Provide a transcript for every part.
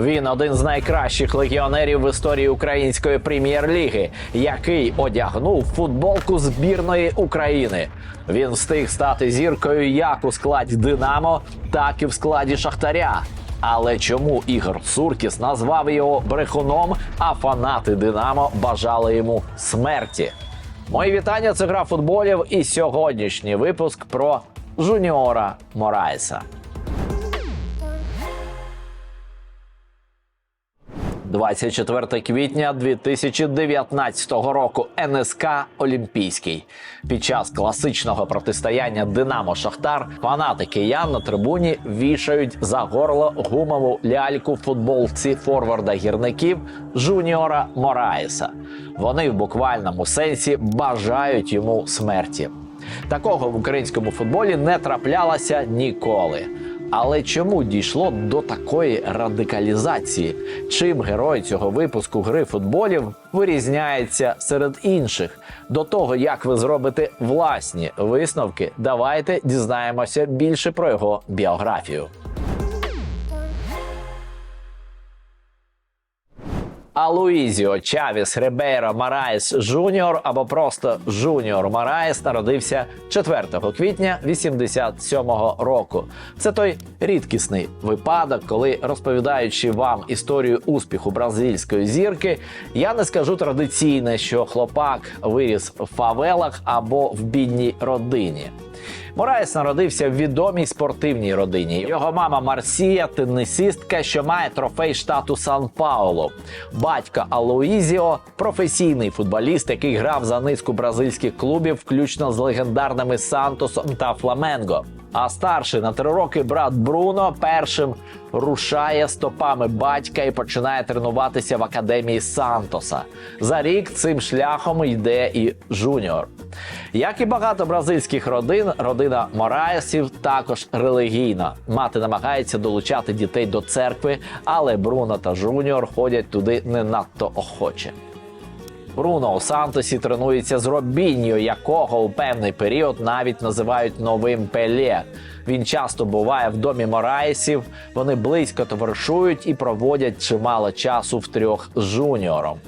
Він один з найкращих легіонерів в історії української прем'єр-ліги, який одягнув футболку збірної України. Він встиг стати зіркою як у складі Динамо, так і в складі Шахтаря. Але чому Ігор Суркіс назвав його брехуном, а фанати Динамо бажали йому смерті? Мої вітання. Це гра футболів і сьогоднішній випуск про Жуніора Мораеса. 24 квітня 2019 року НСК Олімпійський. Під час класичного протистояння Динамо Шахтар фанати киян на трибуні вішають за горло гумову ляльку футболці форварда гірників Жуніора Мораєса. Вони в буквальному сенсі бажають йому смерті. Такого в українському футболі не траплялося ніколи. Але чому дійшло до такої радикалізації? Чим герой цього випуску гри футболів вирізняється серед інших? До того як ви зробите власні висновки, давайте дізнаємося більше про його біографію. Алуїзіо Чавіс Ребейро Мараєс Жуніор або просто Жуніор Мараєс народився 4 квітня 87-го року. Це той рідкісний випадок, коли розповідаючи вам історію успіху бразильської зірки, я не скажу традиційне, що хлопак виріс в фавелах або в бідній родині. Мораєс народився в відомій спортивній родині. Його мама Марсія, тенісистка, що має трофей штату Сан Пауло. Батько Алоїзіо професійний футболіст, який грав за низку бразильських клубів, включно з легендарними Сантосом та Фламенго. А старший на три роки брат Бруно першим рушає стопами батька і починає тренуватися в академії Сантоса. За рік цим шляхом йде і Жуніор. Як і багато бразильських родин, родина Мораєсів також релігійна. Мати намагається долучати дітей до церкви, але Бруно та Жуніор ходять туди не надто охоче. Бруно у Сантосі тренується з Робіньо, якого у певний період навіть називають новим Пелє. Він часто буває в домі Мораєсів. Вони близько товаришують і проводять чимало часу втрьох з жуніором.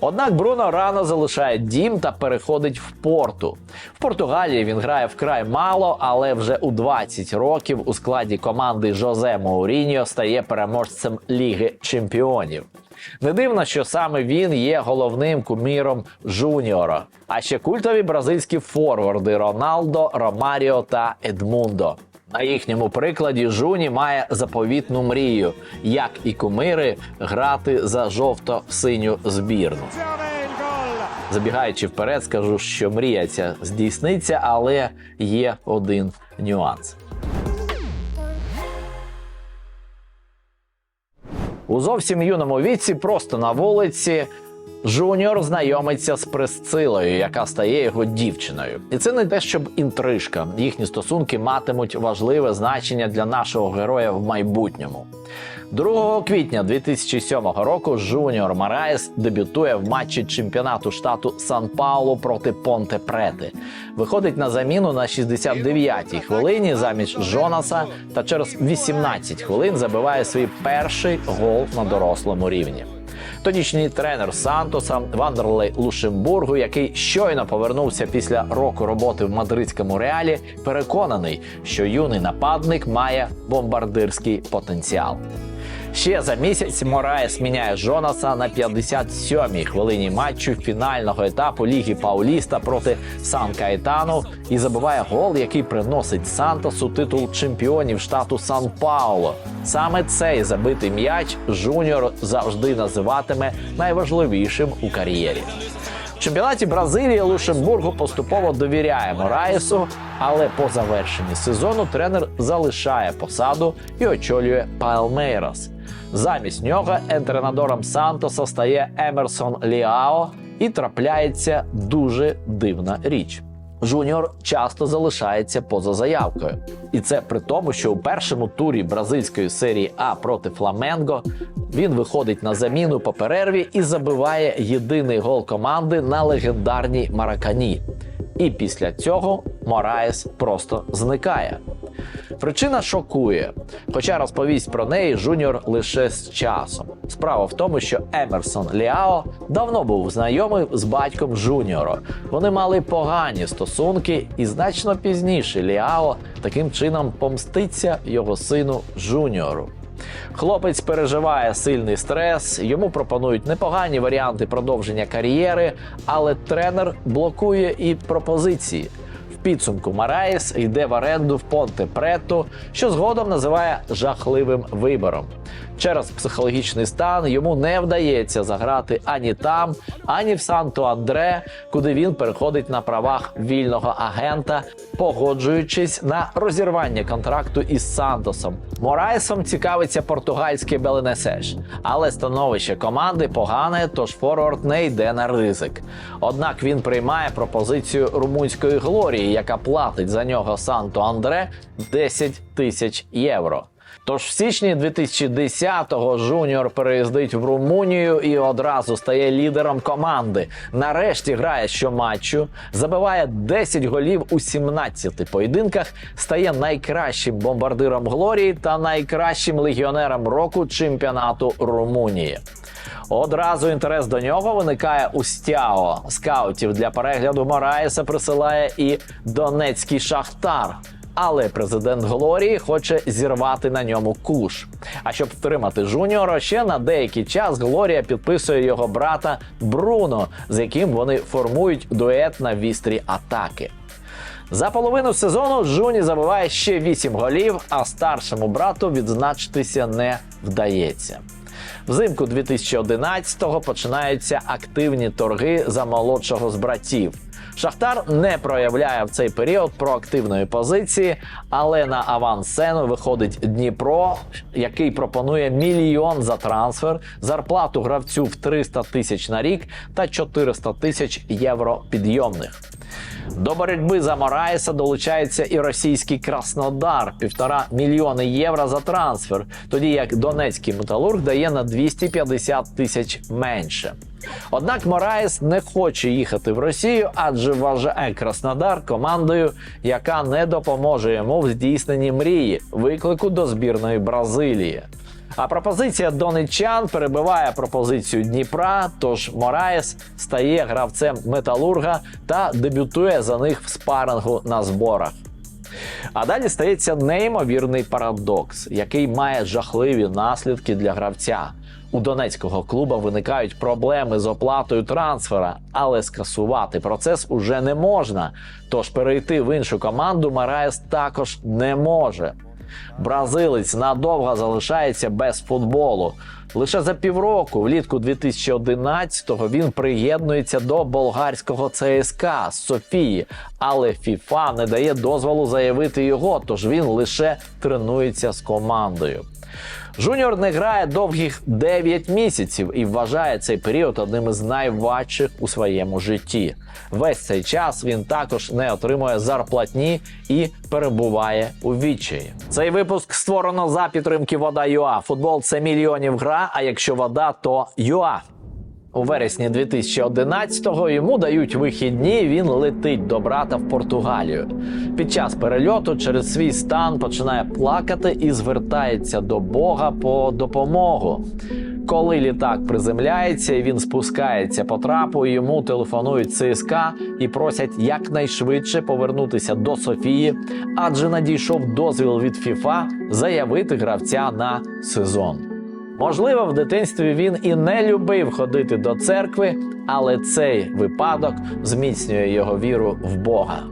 Однак Бруно рано залишає дім та переходить в порту. В Португалії він грає вкрай мало, але вже у 20 років у складі команди Жозе Мауріньо стає переможцем Ліги Чемпіонів. Не дивно, що саме він є головним куміром Жуніора. А ще культові бразильські форварди Роналдо, Ромаріо та Едмундо. На їхньому прикладі Жуні має заповітну мрію, як і кумири, грати за жовто-синю збірну. Забігаючи вперед, скажу, що мрія ця здійсниться, але є один нюанс. У зовсім юному віці, просто на вулиці, Жуніор знайомиться з Присцилою, яка стає його дівчиною. І це не те, щоб інтрижка. Їхні стосунки матимуть важливе значення для нашого героя в майбутньому. 2 квітня 2007 року Жуніор Мараєс дебютує в матчі чемпіонату штату Сан Паулу проти Понте Прети. Виходить на заміну на 69-й хвилині замість Жонаса та через 18 хвилин забиває свій перший гол на дорослому рівні. Тодішній тренер Сантоса Вандерлей Лушембургу, який щойно повернувся після року роботи в мадридському реалі, переконаний, що юний нападник має бомбардирський потенціал. Ще за місяць Мораєс міняє Жонаса на 57-й хвилині матчу фінального етапу Ліги Пауліста проти Сан Каетану і забиває гол, який приносить Сантосу титул чемпіонів штату Сан Пауло. Саме цей забитий м'яч Жуніор завжди називатиме найважливішим у кар'єрі. В чемпіонаті Бразилії Лушембургу поступово довіряє Мораєсу, але по завершенні сезону тренер залишає посаду і очолює Палмейрос. Замість нього ентренадором Сантоса стає Емерсон Ліао, і трапляється дуже дивна річ. Жуніор часто залишається поза заявкою, і це при тому, що у першому турі бразильської серії А проти Фламенго він виходить на заміну по перерві і забиває єдиний гол команди на легендарній Маракані. І після цього Мораєс просто зникає. Причина шокує, хоча розповість про неї Жуніор лише з часом. Справа в тому, що Емерсон Ліао давно був знайомий з батьком Жуніора. Вони мали погані стосунки, і значно пізніше Ліао таким чином помститься його сину Жуніору. Хлопець переживає сильний стрес, йому пропонують непогані варіанти продовження кар'єри, але тренер блокує і пропозиції. Підсумку Мараїс йде в оренду в Понте Претто, що згодом називає жахливим вибором. Через психологічний стан йому не вдається заграти ані там, ані в Санто Андре, куди він переходить на правах вільного агента, погоджуючись на розірвання контракту із Сантосом. Мораєсом цікавиться португальський Беленесеш, але становище команди погане, тож форвард не йде на ризик. Однак він приймає пропозицію румунської глорії, яка платить за нього Санто Андре 10 тисяч євро. Тож в січні 2010-го Жуніор переїздить в Румунію і одразу стає лідером команди. Нарешті грає щоматчу, забиває 10 голів у 17 поєдинках, стає найкращим бомбардиром Глорії та найкращим легіонером року чемпіонату Румунії. Одразу інтерес до нього виникає у Стяо. Скаутів для перегляду Мораєса присилає і Донецький Шахтар. Але президент Глорії хоче зірвати на ньому куш. А щоб втримати Жуніора, ще на деякий час Глорія підписує його брата Бруно, з яким вони формують дует на вістрі атаки. За половину сезону Жуні забиває ще 8 голів, а старшому брату відзначитися не вдається. Взимку 2011-го починаються активні торги за молодшого з братів. Шахтар не проявляє в цей період проактивної позиції, але на авансцену виходить Дніпро, який пропонує мільйон за трансфер, зарплату гравцю в 300 тисяч на рік та 400 тисяч євро підйомних. До боротьби за Мораєса долучається і російський Краснодар півтора мільйони євро за трансфер, тоді як Донецький металург дає на 250 тисяч менше. Однак Мораєс не хоче їхати в Росію, адже вважає Краснодар командою, яка не допоможе йому в здійсненні мрії виклику до збірної Бразилії. А пропозиція донеччан перебиває пропозицію Дніпра. Тож Мораєс стає гравцем металурга та дебютує за них в спарингу на зборах. А далі стається неймовірний парадокс, який має жахливі наслідки для гравця. У донецького клуба виникають проблеми з оплатою трансфера, але скасувати процес уже не можна. Тож перейти в іншу команду Мараєс також не може. Бразилець надовго залишається без футболу. Лише за півроку, влітку 2011-го, він приєднується до болгарського ЦСКА Софії, але ФІФА не дає дозволу заявити його, тож він лише тренується з командою. Жуніор не грає довгих 9 місяців і вважає цей період одним із найважчих у своєму житті. Весь цей час він також не отримує зарплатні і перебуває у відчаї. Цей випуск створено за підтримки Вода ЮА. Футбол це мільйонів гра. А якщо вода, то ЮА. У вересні 2011-го йому дають вихідні. Він летить до брата в Португалію. Під час перельоту через свій стан починає плакати і звертається до Бога по допомогу. Коли літак приземляється і він спускається по трапу, йому телефонують ЦСКА і просять якнайшвидше повернутися до Софії, адже надійшов дозвіл від ФІФА заявити гравця на сезон. Можливо, в дитинстві він і не любив ходити до церкви, але цей випадок зміцнює його віру в Бога.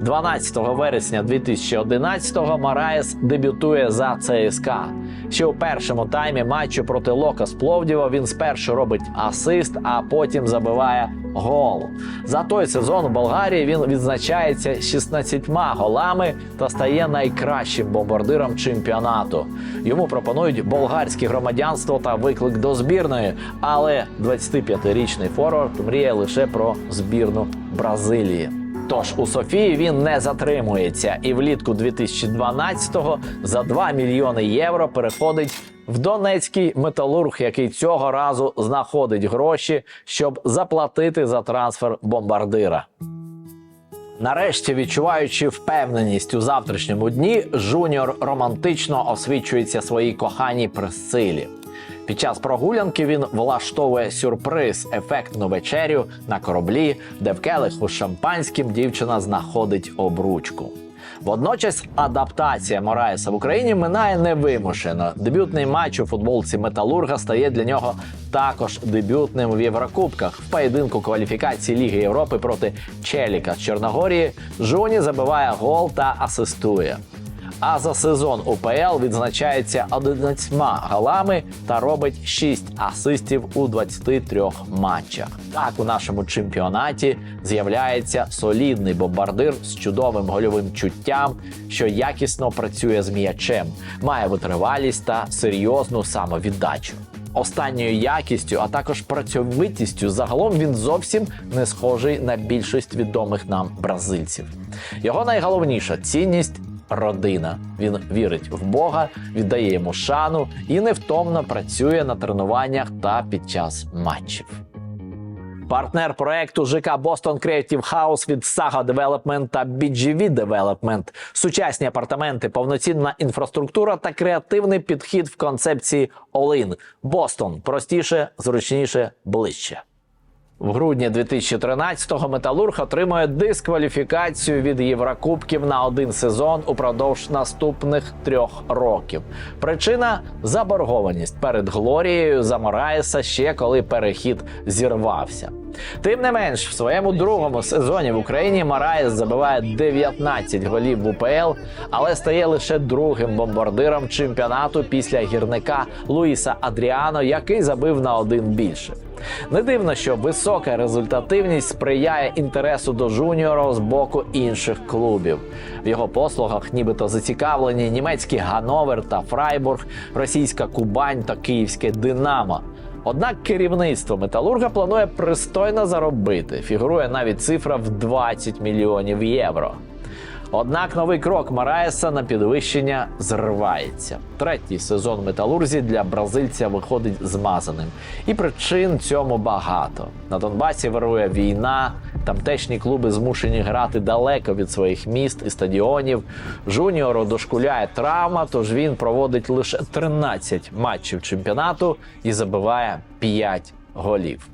12 вересня 2011-го Мараєс дебютує за ЦСКА. Ще у першому таймі матчу проти Лока з Пловдіва він спершу робить асист, а потім забиває гол. За той сезон у Болгарії він відзначається 16 голами та стає найкращим бомбардиром чемпіонату. Йому пропонують болгарське громадянство та виклик до збірної, але 25-річний форвард мріє лише про збірну Бразилії. Тож у Софії він не затримується і влітку 2012-го за 2 мільйони євро переходить в Донецький металург, який цього разу знаходить гроші, щоб заплатити за трансфер бомбардира. Нарешті, відчуваючи впевненість у завтрашньому дні, Жуніор романтично освічується своїй коханій Присцилі. Під час прогулянки він влаштовує сюрприз ефектну вечерю на кораблі, де в келиху з шампанським дівчина знаходить обручку. Водночас адаптація Мораєса в Україні минає невимушено. Дебютний матч у футболці Металурга стає для нього також дебютним в Єврокубках. В поєдинку кваліфікації Ліги Європи проти Челіка з Чорногорії Жуні забиває гол та асистує. А за сезон УПЛ відзначається 11 голами та робить 6 асистів у 23 матчах. Так у нашому чемпіонаті з'являється солідний бомбардир з чудовим гольовим чуттям, що якісно працює з м'ячем, має витривалість та серйозну самовіддачу. Останньою якістю, а також працьовитістю, загалом він зовсім не схожий на більшість відомих нам бразильців. Його найголовніша цінність родина. Він вірить в Бога, віддає йому шану і невтомно працює на тренуваннях та під час матчів. Партнер проекту ЖК Boston Creative House від Saga Development та BGV Development. Сучасні апартаменти, повноцінна інфраструктура та креативний підхід в концепції All-in. Бостон простіше, зручніше, ближче. В грудні 2013-го Металург отримує дискваліфікацію від Єврокубків на один сезон упродовж наступних трьох років. Причина заборгованість перед Глорією за Мораєса ще коли перехід зірвався. Тим не менш, в своєму другому сезоні в Україні Мараєс забиває 19 голів в УПЛ, але стає лише другим бомбардиром чемпіонату після гірника Луїса Адріано, який забив на один більше. Не дивно, що висока результативність сприяє інтересу до жуніора з боку інших клубів. В його послугах нібито зацікавлені німецький Гановер та Фрайбург, російська Кубань та київське Динамо. Однак керівництво металурга планує пристойно заробити. Фігурує навіть цифра в 20 мільйонів євро. Однак новий крок Мараєса на підвищення зривається. Третій сезон металурзі для бразильця виходить змазаним, і причин цьому багато. На Донбасі вирує війна, тамтешні клуби змушені грати далеко від своїх міст і стадіонів. Жуніору дошкуляє травма, тож він проводить лише 13 матчів чемпіонату і забиває 5 голів.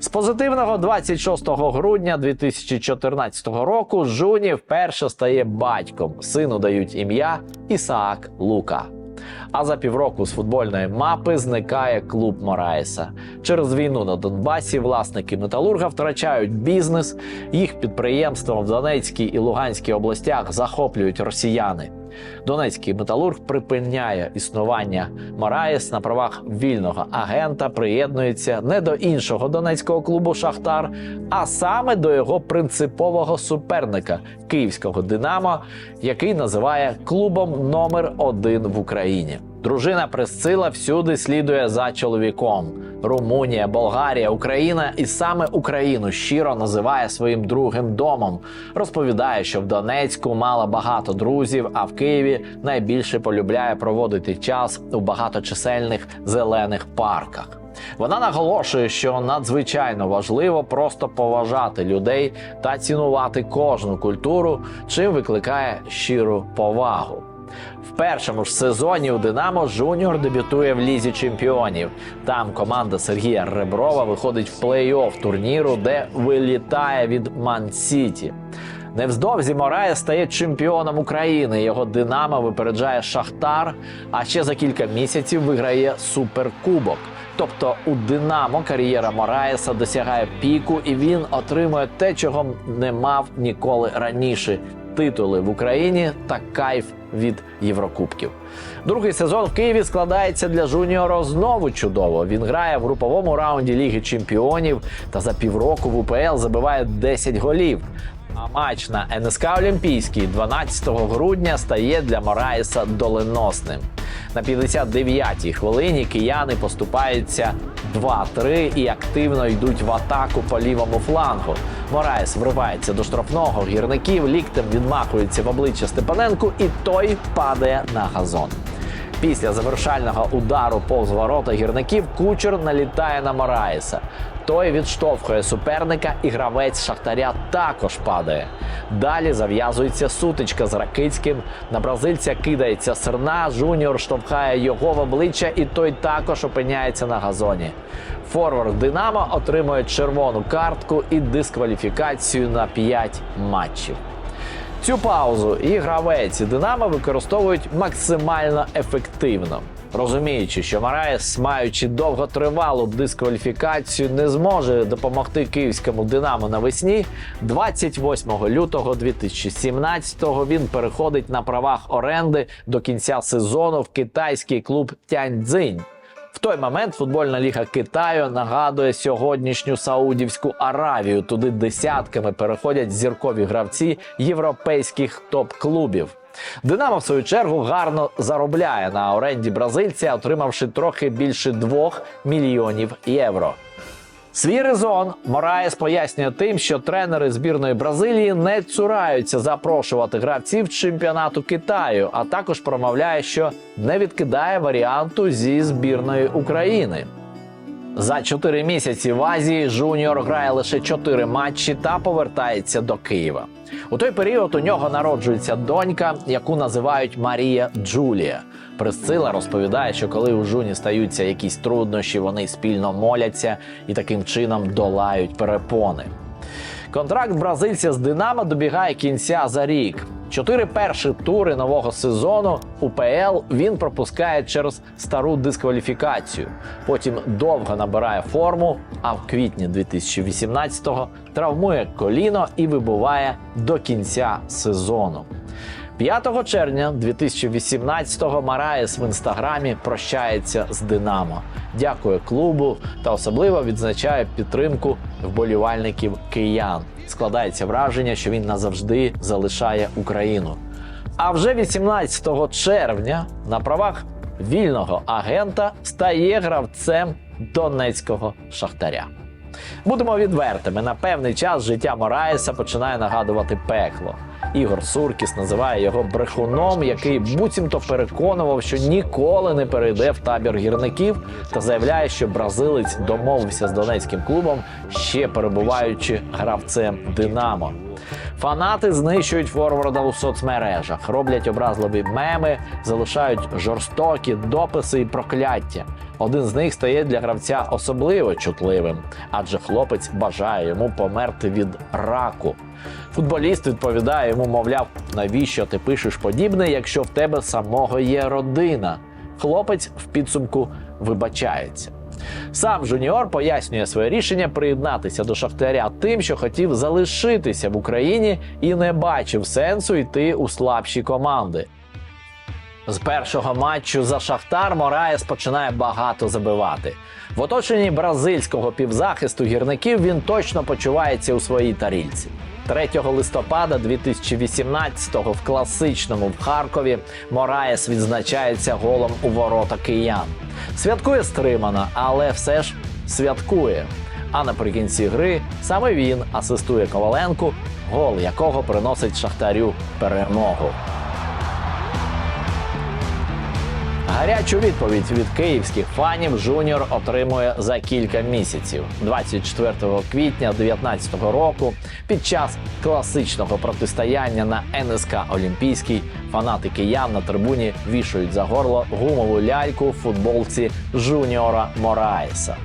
З позитивного 26 грудня 2014 року Жуні вперше стає батьком. Сину дають ім'я Ісаак Лука. А за півроку з футбольної мапи зникає клуб Морайса. Через війну на Донбасі власники металурга втрачають бізнес. Їх підприємства в Донецькій і Луганській областях захоплюють росіяни. Донецький металург припиняє існування Мараєс на правах вільного агента, приєднується не до іншого донецького клубу Шахтар, а саме до його принципового суперника київського Динамо, який називає клубом номер один в Україні. Дружина Пресцила всюди слідує за чоловіком. Румунія, Болгарія, Україна і саме Україну щиро називає своїм другим домом. Розповідає, що в Донецьку мала багато друзів, а в Києві найбільше полюбляє проводити час у багаточисельних зелених парках. Вона наголошує, що надзвичайно важливо просто поважати людей та цінувати кожну культуру, чим викликає щиру повагу. Першому ж сезоні у Динамо Жуніор дебютує в лізі чемпіонів. Там команда Сергія Реброва виходить в плей-офф турніру, де вилітає від Ман-Сіті. Невздовзі Морає стає чемпіоном України. Його Динамо випереджає Шахтар, а ще за кілька місяців виграє суперкубок. Тобто у Динамо кар'єра Мораєса досягає піку, і він отримує те, чого не мав ніколи раніше: титули в Україні та кайф від Єврокубків. Другий сезон в Києві складається для Жуніора знову чудово. Він грає в груповому раунді Ліги Чемпіонів та за півроку в УПЛ забиває 10 голів. А матч на НСК Олімпійський 12 грудня стає для Мораїса доленосним. На 59-й хвилині кияни поступаються 2-3 і активно йдуть в атаку по лівому флангу. Мораєс вривається до штрафного гірників, ліктем відмахується в обличчя Степаненку, і той падає на газон. Після завершального удару повз ворота гірників кучер налітає на Мораєса. Той відштовхує суперника, і гравець Шахтаря також падає. Далі зав'язується сутичка з Ракицьким. На бразильця кидається серна. Жуніор штовхає його в обличчя, і той також опиняється на газоні. Форвард Динамо отримує червону картку і дискваліфікацію на 5 матчів. Цю паузу і гравець і Динамо використовують максимально ефективно. Розуміючи, що Мараєс, маючи довготривалу дискваліфікацію, не зможе допомогти київському Динамо навесні, 28 лютого 2017-го він переходить на правах оренди до кінця сезону в китайський клуб Тяньцзинь. Той момент футбольна ліга Китаю нагадує сьогоднішню Саудівську Аравію. Туди десятками переходять зіркові гравці європейських топ-клубів. Динамо, в свою чергу, гарно заробляє на оренді бразильця, отримавши трохи більше 2 мільйонів євро. Свій резон Мораєс пояснює тим, що тренери збірної Бразилії не цураються запрошувати гравців чемпіонату Китаю, а також промовляє, що не відкидає варіанту зі збірної України. За 4 місяці в Азії Жуніор грає лише 4 матчі та повертається до Києва. У той період у нього народжується донька, яку називають Марія Джулія. Присцила розповідає, що коли у Жуні стаються якісь труднощі, вони спільно моляться і таким чином долають перепони. Контракт бразильця з Динамо добігає кінця за рік. Чотири перші тури нового сезону УПЛ він пропускає через стару дискваліфікацію. Потім довго набирає форму, а в квітні 2018-го травмує коліно і вибуває до кінця сезону. 5 червня 2018-го Мараєс в інстаграмі прощається з Динамо. Дякує клубу та особливо відзначає підтримку вболівальників киян. Складається враження, що він назавжди залишає Україну. А вже 18 червня на правах вільного агента стає гравцем донецького шахтаря. Будемо відвертими. На певний час життя Мораєса починає нагадувати пекло. Ігор Суркіс називає його брехуном, який буцімто переконував, що ніколи не перейде в табір гірників, та заявляє, що бразилець домовився з донецьким клубом, ще перебуваючи гравцем Динамо. Фанати знищують форварда у соцмережах, роблять образливі меми, залишають жорстокі дописи і прокляття. Один з них стає для гравця особливо чутливим, адже хлопець бажає йому померти від раку. Футболіст відповідає йому, мовляв, навіщо ти пишеш подібне, якщо в тебе самого є родина. Хлопець в підсумку вибачається. Сам жуніор пояснює своє рішення приєднатися до Шахтаря тим, що хотів залишитися в Україні і не бачив сенсу йти у слабші команди. З першого матчу за Шахтар Мораєс починає багато забивати. В оточенні бразильського півзахисту гірників він точно почувається у своїй тарільці. 3 листопада 2018-го в класичному в Харкові Мораєс відзначається голом у ворота киян. Святкує стримано, але все ж святкує. А наприкінці гри саме він асистує Коваленку, гол якого приносить Шахтарю перемогу. Гарячу відповідь від київських фанів Жуніор отримує за кілька місяців. 24 квітня 2019 року, під час класичного протистояння на НСК Олімпійський, фанати киян на трибуні вішають за горло гумову ляльку в футболці Жуніора Мораєса.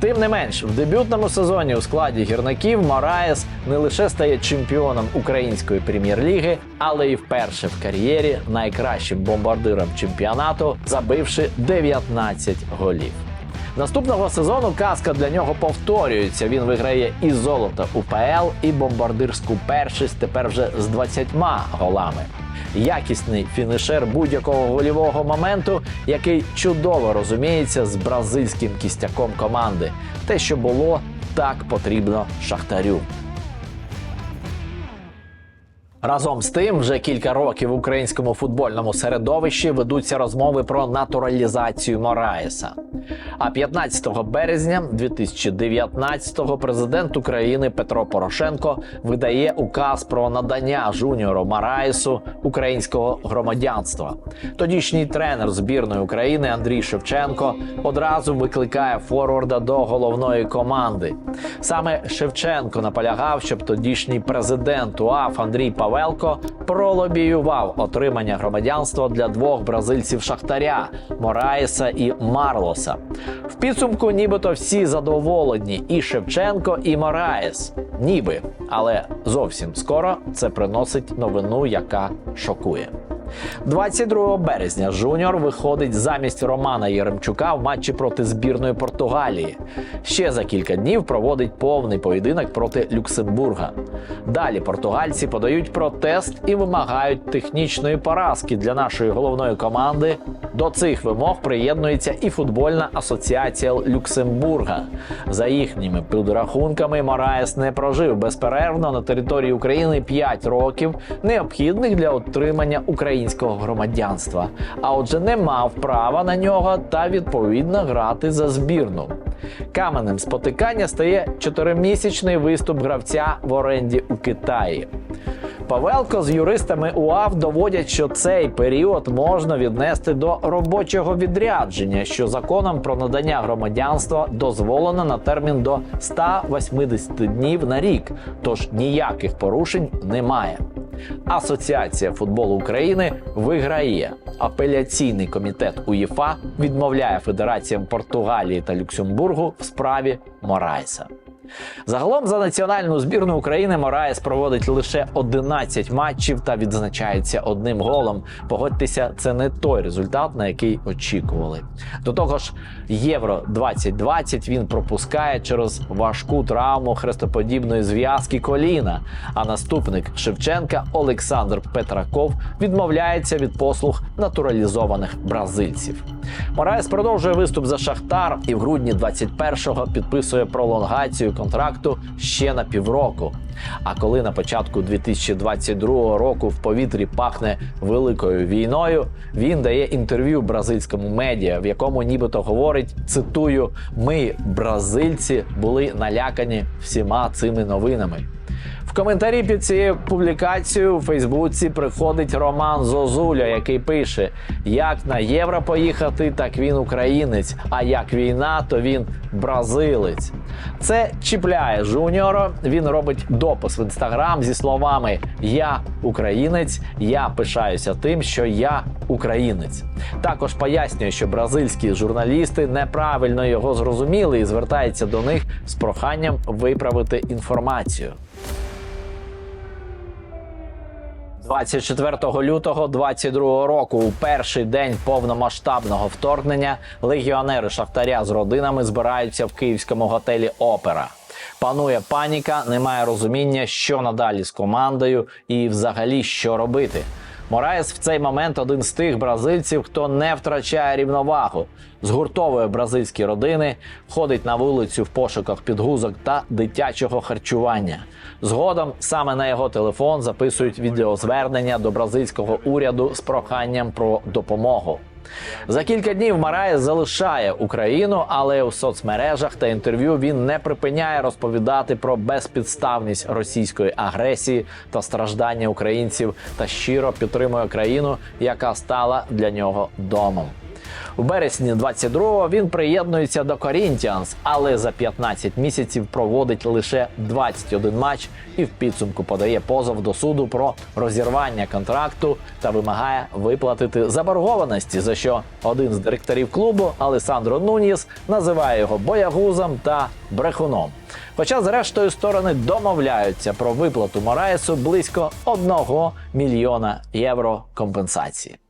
Тим не менш, в дебютному сезоні у складі гірників Мараєс не лише стає чемпіоном української прем'єр-ліги, але й вперше в кар'єрі найкращим бомбардиром чемпіонату, забивши 19 голів. Наступного сезону казка для нього повторюється. Він виграє і золото УПЛ, і бомбардирську першість тепер вже з 20 голами. Якісний фінішер будь-якого голівого моменту, який чудово розуміється з бразильським кістяком команди. Те, що було, так потрібно шахтарю. Разом з тим, вже кілька років в українському футбольному середовищі ведуться розмови про натуралізацію Мораєса. А 15 березня 2019-го президент України Петро Порошенко видає указ про надання жуніору Мараєсу українського громадянства. Тодішній тренер збірної України Андрій Шевченко одразу викликає форварда до головної команди. Саме Шевченко наполягав, щоб тодішній президент УАФ Андрій Павелко пролобіював отримання громадянства для двох бразильців Шахтаря Мораєса і Марлоса. В підсумку, нібито всі задоволені, і Шевченко, і Мораєс. Ніби, але зовсім скоро це приносить новину, яка шокує. 22 березня Жуніор виходить замість Романа Єремчука в матчі проти збірної Португалії. Ще за кілька днів проводить повний поєдинок проти Люксембурга. Далі португальці подають протест і вимагають технічної поразки для нашої головної команди. До цих вимог приєднується і футбольна асоціація Люксембурга. За їхніми підрахунками, Мораєс не прожив безперервно на території України 5 років, необхідних для отримання українського громадянства. А отже, не мав права на нього та відповідно грати за збірну. Каменем спотикання стає чотиримісячний виступ гравця в оренді у Китаї. Павелко з юристами УАВ доводять, що цей період можна віднести до робочого відрядження, що законом про надання громадянства дозволено на термін до 180 днів на рік, тож ніяких порушень немає. Асоціація футболу України виграє. Апеляційний комітет УЄФА відмовляє федераціям Португалії та Люксембургу в справі Морайса. Загалом за національну збірну України Мораєс проводить лише 11 матчів та відзначається одним голом. Погодьтеся, це не той результат, на який очікували. До того ж, Євро 2020 він пропускає через важку травму хрестоподібної зв'язки коліна. А наступник Шевченка Олександр Петраков відмовляється від послуг натуралізованих бразильців. Мораєс продовжує виступ за Шахтар і в грудні 21-го підписує пролонгацію контракту ще на півроку. А коли на початку 2022 року в повітрі пахне великою війною, він дає інтерв'ю бразильському медіа, в якому нібито говорить: цитую: ми, бразильці, були налякані всіма цими новинами. В коментарі під цією публікацією у Фейсбуці приходить Роман Зозуля, який пише: як на євро поїхати, так він українець. А як війна, то він бразилець. Це чіпляє жуніора. Він робить допис в інстаграм зі словами Я українець, я пишаюся тим, що я українець. Також пояснює, що бразильські журналісти неправильно його зрозуміли і звертається до них з проханням виправити інформацію. 24 лютого 22 року, у перший день повномасштабного вторгнення, легіонери Шахтаря з родинами збираються в київському готелі Опера. Панує паніка, немає розуміння, що надалі з командою і взагалі що робити. Мораєс в цей момент один з тих бразильців, хто не втрачає рівновагу, згуртовує бразильські родини, ходить на вулицю в пошуках підгузок та дитячого харчування. Згодом саме на його телефон записують відеозвернення до бразильського уряду з проханням про допомогу. За кілька днів Марає залишає Україну, але у соцмережах та інтерв'ю він не припиняє розповідати про безпідставність російської агресії та страждання українців та щиро підтримує країну, яка стала для нього домом. У березні 22-го він приєднується до Corinthians, але за 15 місяців проводить лише 21 матч і в підсумку подає позов до суду про розірвання контракту та вимагає виплатити заборгованості, за що один з директорів клубу Алесандро Нуніс називає його боягузом та брехуном. Хоча, зрештою, сторони домовляються про виплату Мораєсу близько 1 мільйона євро компенсації.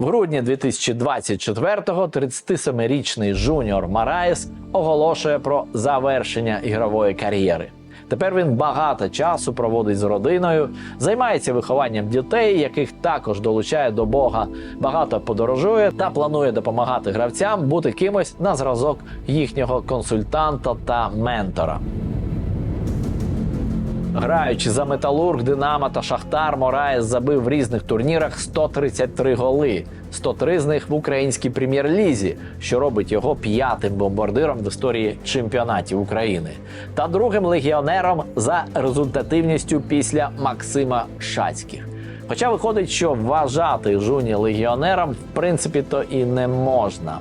В грудні 2024-го 37-річний жуніор Мараєс оголошує про завершення ігрової кар'єри. Тепер він багато часу проводить з родиною, займається вихованням дітей, яких також долучає до Бога, багато подорожує та планує допомагати гравцям бути кимось на зразок їхнього консультанта та ментора. Граючи за Металург, Динамо та Шахтар, Мораєс забив в різних турнірах 133 голи. 103 з них в українській прем'єр-лізі, що робить його п'ятим бомбардиром в історії чемпіонатів України, та другим легіонером за результативністю після Максима Шацьких. Хоча виходить, що вважати жуні легіонером в принципі то і не можна.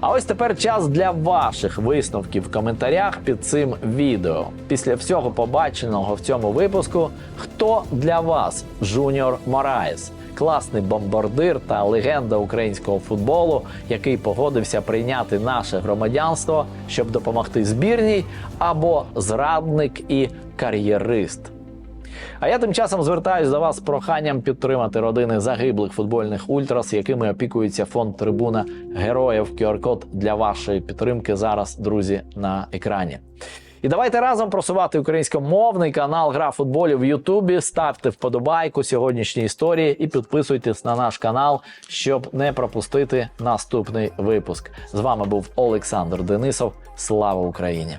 А ось тепер час для ваших висновків в коментарях під цим відео. Після всього побаченого в цьому випуску, хто для вас Жуніор Мораєс? Класний бомбардир та легенда українського футболу, який погодився прийняти наше громадянство, щоб допомогти збірній, або зрадник і кар'єрист. А я тим часом звертаюся до вас з проханням підтримати родини загиблих футбольних ультрас, якими опікується фонд Трибуна Героїв. QR-код для вашої підтримки зараз, друзі, на екрані. І давайте разом просувати українськомовний канал Гра футболів в Ютубі. Ставте вподобайку сьогоднішній історії і підписуйтесь на наш канал, щоб не пропустити наступний випуск. З вами був Олександр Денисов. Слава Україні!